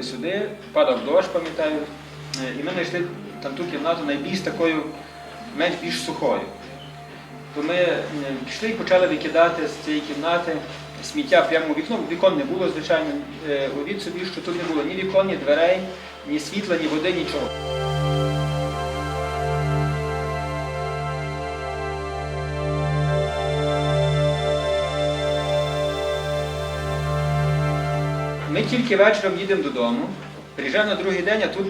приїхали сюди, падав дощ, пам'ятаю, е, і ми знайшли там ту кімнату найбільш такою, менш більш сухою. То ми е, пішли і почали викидати з цієї кімнати сміття прямо у вікно. Вікон не було, звичайно. Е, Уявіть собі, що тут не було ні вікон, ні дверей, ні світла, ні води, нічого. Ми тільки вечором їдемо додому, приїжджаємо на другий день, а тут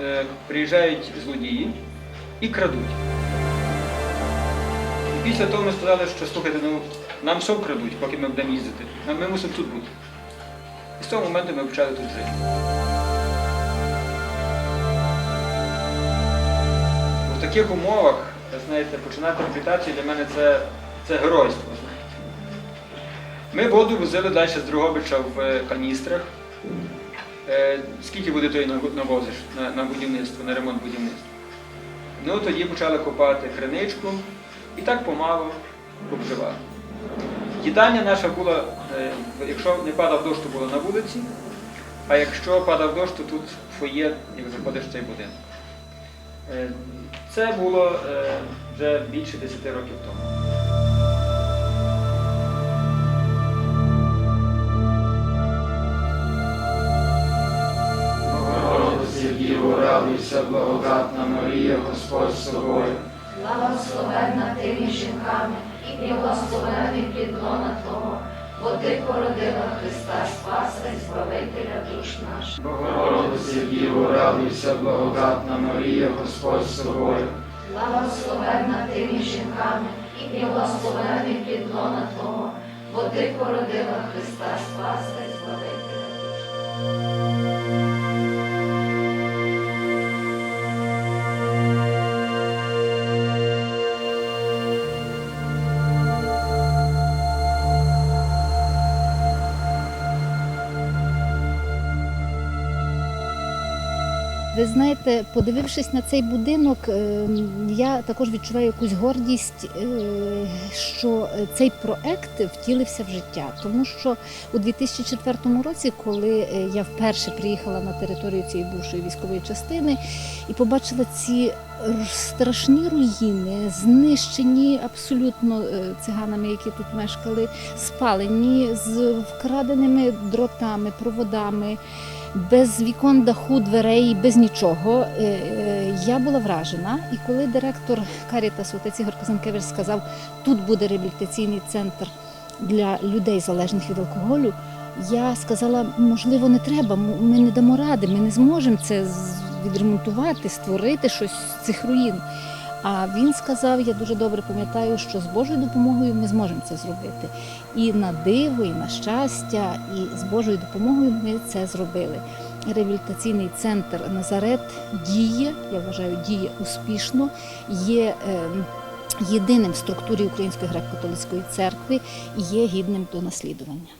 е, приїжджають злодії і крадуть. І після того ми сказали, що слухайте, ну нам все вкрадуть, поки ми будемо їздити. Ми мусимо тут бути. І з того моменту ми почали тут жити. У таких умовах, знаєте, починати реабілітацію для мене це, це геройство. Ми воду возили далі з Дрогобича в е, каністрах. Е, Скільки води наво- навозиш на, будівництво, на ремонт будівництва? Ну тоді почали копати криничку і так помалу обживали. Їдальня наша була, е, якщо не падав дощ, то була на вулиці, а якщо падав дощ, то тут фоє, як заходиш в цей будинок. Це було вже більше 10 років тому. Марія, Господь з тобою. Благословенна ти між жінками, і благословений плідлона Твого, бо ти породила Христа Спаса і Збавителя душ наших. Богородице Діво, радуйся, благодатна Марія, Господь з тобою. Благословенна ти між жінками, і благословений плідлона Твого, бо ти породила Христа Спаса і Збавителя душ наших. Ви знаєте, подивившись на цей будинок, е, я також відчуваю якусь гордість, е, що цей проект втілився в життя. Тому що у 2004 році, коли е, я вперше приїхала на територію цієї бувшої військової частини і побачила ці страшні руїни, знищені абсолютно е, циганами, які тут мешкали, спалені з вкраденими дротами, проводами без вікон, даху, дверей, без нічого. Е, е, Я була вражена. І коли директор Карітас, отець Ігор Казанкевич, сказав, тут буде реабілітаційний центр для людей, залежних від алкоголю, я сказала, можливо, не треба, ми не дамо ради, ми не зможемо це відремонтувати, створити щось з цих руїн. А він сказав, я дуже добре пам'ятаю, що з Божою допомогою ми зможемо це зробити. І на диво, і на щастя, і з Божою допомогою ми це зробили. Реабілітаційний центр Назарет діє, я вважаю, діє успішно, є е, єдиним в структурі Української греко-католицької церкви і є гідним до наслідування.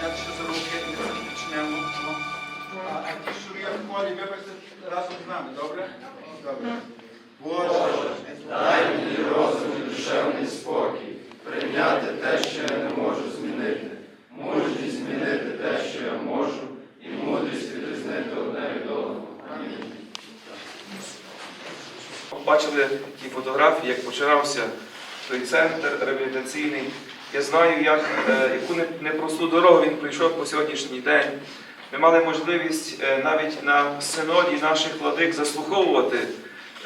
Дякую за руки, ми почнемо. А ті, що є в колі, вибачте разом з нами, добре? Добре. Боже, дай мені розум і душевний спокій, прийняти те, що я не можу змінити, мужність змінити те, що я можу, і мудрість відрізнити одне від одного. Бачили ті фотографії, як починався той центр реабілітаційний. Я знаю, як, е, яку непросту дорогу він пройшов по сьогоднішній день. Ми мали можливість е, навіть на синоді наших владик заслуховувати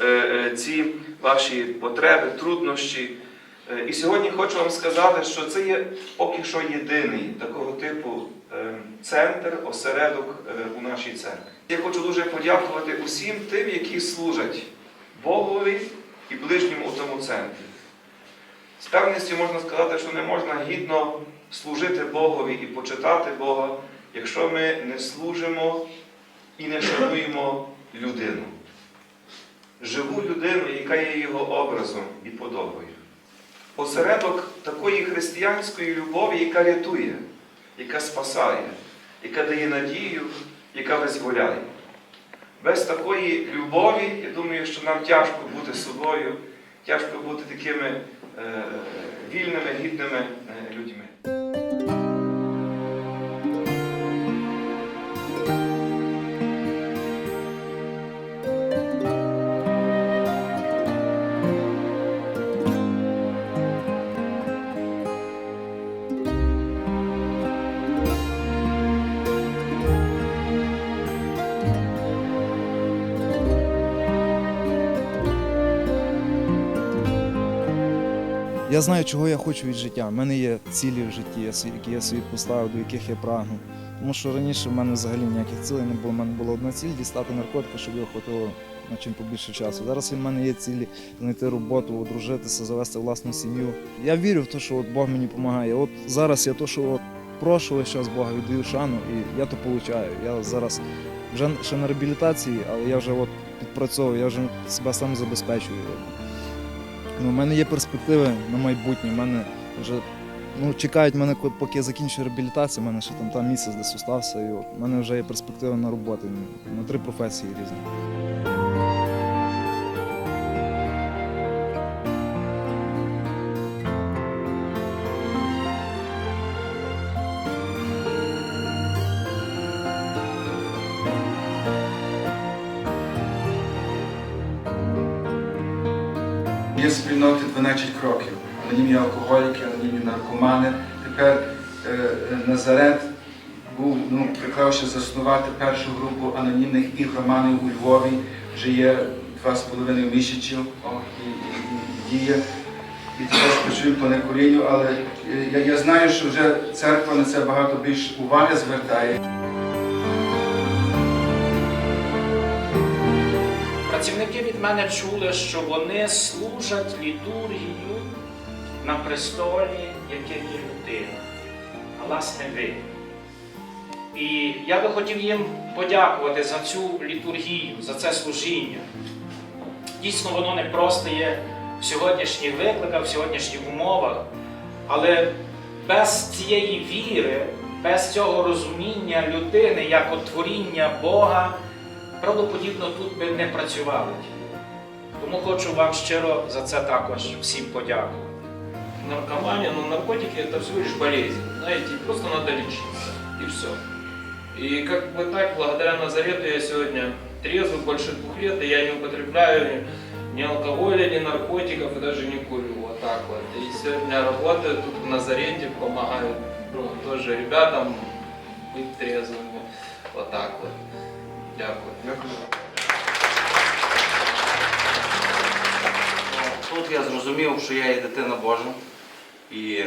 е, ці ваші потреби, труднощі. І сьогодні хочу вам сказати, що це є поки що єдиний такого типу центр, осередок у нашій церкві. Я хочу дуже подякувати усім тим, які служать Богові і ближньому у тому центрі. З певністю можна сказати, що не можна гідно служити Богові і почитати Бога, якщо ми не служимо і не шануємо людину. Живу людину, яка є його образом і подобою. Осередок такої християнської любові, яка рятує, яка спасає, яка дає надію, яка визволяє. Без такої любові, я думаю, що нам тяжко бути собою, тяжко бути такими вільними, гідними е, людьми. Я знаю, чого я хочу від життя. У мене є цілі в житті, які я собі поставив, до яких я прагну. Тому що раніше в мене взагалі ніяких цілей не було. У мене була одна ціль дістати наркотики, щоб його хватило на чим побільше часу. Зараз в мене є цілі знайти роботу, одружитися, завести власну сім'ю. Я вірю в те, що от Бог мені допомагає. От зараз я то, що от прошу весь час Бога, віддаю шану, і я то получаю. Я зараз вже ще на реабілітації, але я вже от підпрацьовую, я вже себе сам забезпечую. Ну, у мене є перспективи на майбутнє. У мене вже ну, чекають мене, поки я закінчу реабілітацію. У мене ще там, там місяць десь остався. І у мене вже є перспективи на роботу на три професії різні. Є спільноти 12 кроків. Анонімні алкоголіки, анонімні наркомани. Тепер е, е, Назарет був, ну, приклавши заснувати першу групу анонімних ігроманів у Львові. Вже є два з половиною місяці о, і, діє. І також працюємо по некурінню, але е, я, я знаю, що вже церква на це багато більш уваги звертає. Працівники від мене чули, що вони служать літургію на престолі, яке є людина, а власне ви. І я би хотів їм подякувати за цю літургію, за це служіння. Дійсно, воно не просто є в сьогоднішніх викликах, в сьогоднішніх умовах, але без цієї віри, без цього розуміння людини як творіння Бога правдоподібно тут би не працювали. Тому хочу вам щиро за це також всім подякувати. наркомания, но наркотики это всего лишь болезнь, знаете, просто надо лечиться, и все. И как бы так, благодаря Назарету я сегодня трезвый больше двух лет, и я не употребляю ни алкоголя, ни наркотиков, и даже не курю, вот так вот. И сегодня работаю тут в Назарете, помогаю ну, тоже ребятам быть трезвыми, вот так вот. Дякую. Тут я зрозумів, що я є дитина Божа, і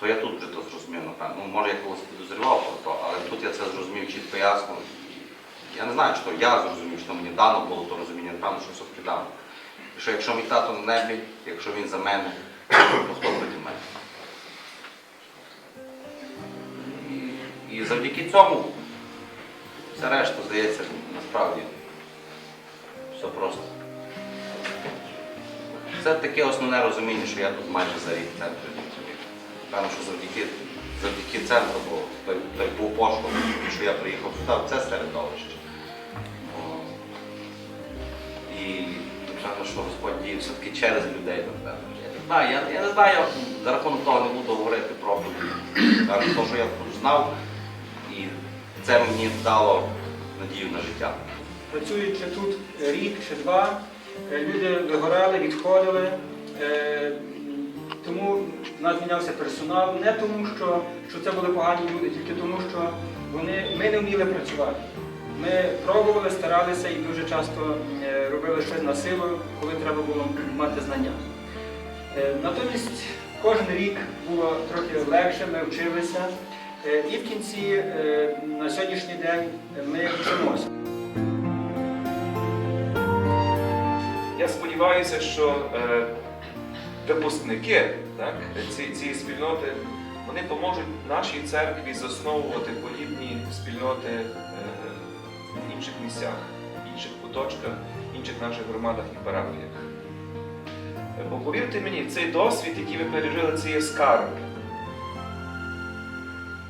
то я тут вже то зрозумів, напевно. Ну, може, я колись підозрював про то, але тут я це зрозумів чітко ясно. Я не знаю, чи то я зрозумів, що мені дано було то розуміння, напевно, що все придано. І що якщо мій тато на небі, якщо він за мене, то хто проти мене? І завдяки цьому все решта, здається, насправді все просто. Це таке основне розуміння, що я тут майже за рік в центрі. Певно, що завдяки, завдяки центру, бо той, той був поштовх, що я приїхав сюди, це середовище. І напевно, що Господь діє все-таки через людей, напевно. Я я, я не знаю, я за рахунок того не буду говорити про то, що я знав, і це мені дало надію на життя. Працюючи тут рік чи два, Е, Люди вигорали, відходили. Е, Тому в нас змінявся персонал не тому, що, що це були погані люди, тільки тому, що вони, ми не вміли працювати. Ми пробували, старалися і дуже часто е, робили щось на силу, коли треба було мати знання. Натомість кожен рік було трохи легше, ми вчилися. Е, І в кінці е, на сьогоднішній день ми вчимося. Я сподіваюся, що е, випускники так, ці, цієї спільноти вони поможуть нашій церкві засновувати подібні спільноти в інших місцях, інших куточках, інших наших громадах і парафіях. Бо повірте мені, цей досвід, який ви пережили, це є скарб.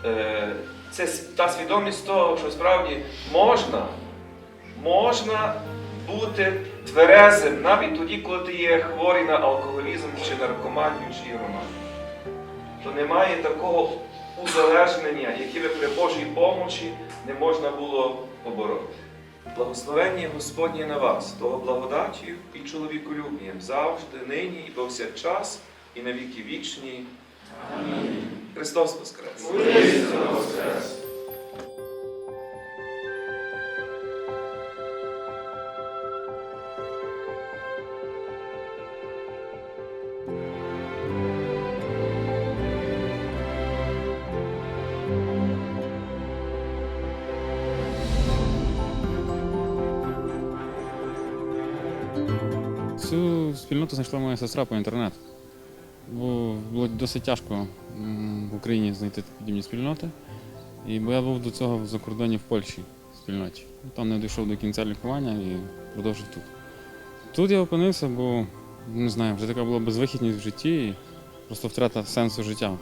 Е, Це та свідомість того, що справді можна, можна бути тверезим навіть тоді, коли ти є хворий на алкоголізм чи наркоманію, чи ігроманію. То немає такого узалежнення, яке би при Божій помочі не можна було побороти. Благословення Господнє на вас, того благодаттю і чоловіколюбієм завжди, нині і повсякчас, і на віки вічні. Амінь. Христос Воскрес! Цю спільноту знайшла моя сестра по інтернету. Досить тяжко в Україні знайти подібні спільноти. І бо я був до цього в закордоні в Польщі в спільноті. Там не дійшов до кінця лікування і продовжив тут. Тут я опинився, бо не знаю, вже така була безвихідність в житті і просто втрата сенсу життя.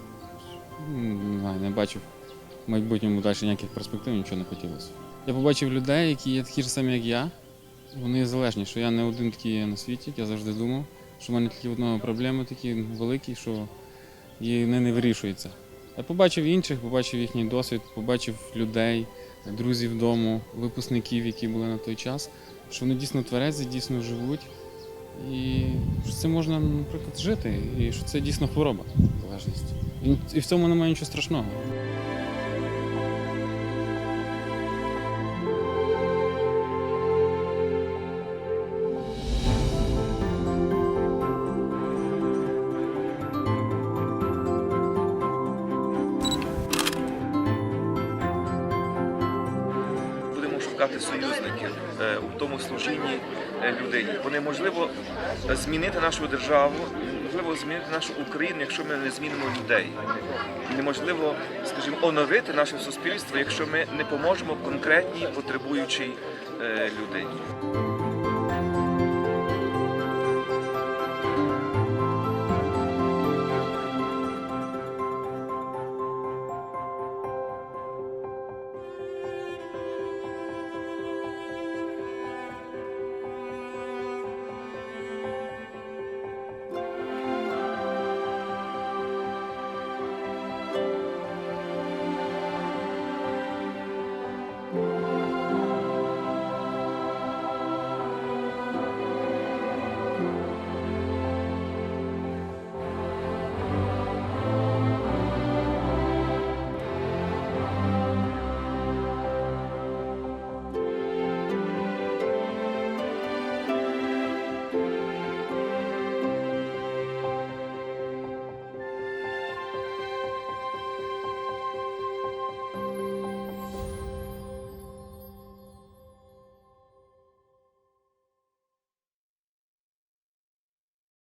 Не знаю, не бачив в майбутньому далі ніяких перспектив, нічого не хотілося. Я побачив людей, які є такі ж самі, як я, вони залежні, що я не один такий на світі, я завжди думав, що в мене тільки одного проблеми такі великі, що і вони не вирішуються. Я побачив інших, побачив їхній досвід, побачив людей, друзів дому, випускників, які були на той час, що вони дійсно тверезі, дійсно живуть. І що це можна, наприклад, жити, і що це дійсно хвороба, залежність. І в цьому немає нічого страшного. Шукати союзників е, у тому служінні е, людині. Бо неможливо змінити нашу державу, неможливо змінити нашу Україну, якщо ми не змінимо людей. Неможливо, скажімо, оновити наше суспільство, якщо ми не поможемо конкретній потребуючій е, людині.